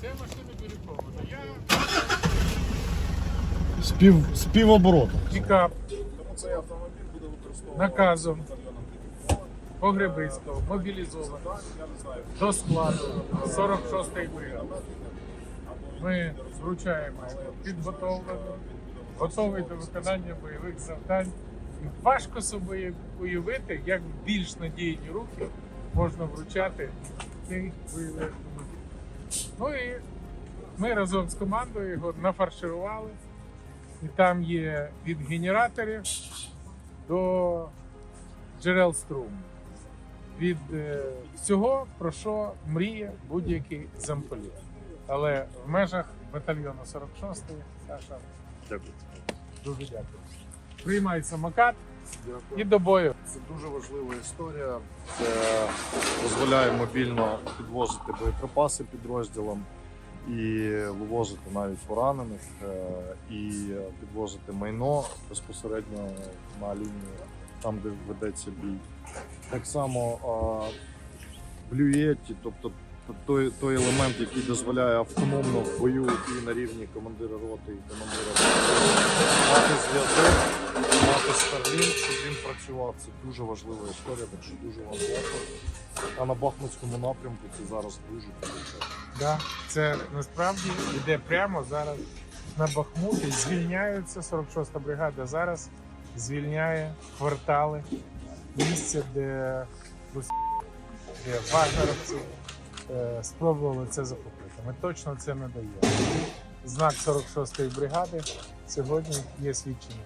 Це машина берегована. Я Спів, співобороту. пікап Тому цей автомобіль буде використовувати наказом Погребиського мобілізований Я не знаю. до складу 46-ї бригади. Ми вручаємо підготовлену, готовий до виконання бойових завдань. І важко собі уявити, як в більш надійні руки можна вручати цей бойовий. Ну і ми разом з командою його нафарширували. І там є від генераторів до джерел струму. Від е, всього, про що мріє будь-який замполіт. Але в межах батальйону 46-ї, Саша, Дякую. дуже дякую. Приймай самокат і до бою. Це дуже важлива історія. Це дозволяє мобільно підвозити боєприпаси підрозділам і вивозити навіть поранених, е, і підвозити майно безпосередньо на лінії, там, де ведеться бій. Так само а, блюєті, тобто той, той елемент, який дозволяє автономно в бою і на рівні командира роти і командира мати зв'язок, Starlink, щоб він працював. Це дуже важлива історія, так що дуже вам дякую. А на Бахмутському напрямку це зараз дуже дуже. Да, це насправді йде прямо зараз на Бахмут і звільняються 46-та бригада. Зараз звільняє квартали, місця, де, де вагнеровці е, спробували це захопити. Ми точно це не даємо. Знак 46-ї бригади сьогодні є свідченням.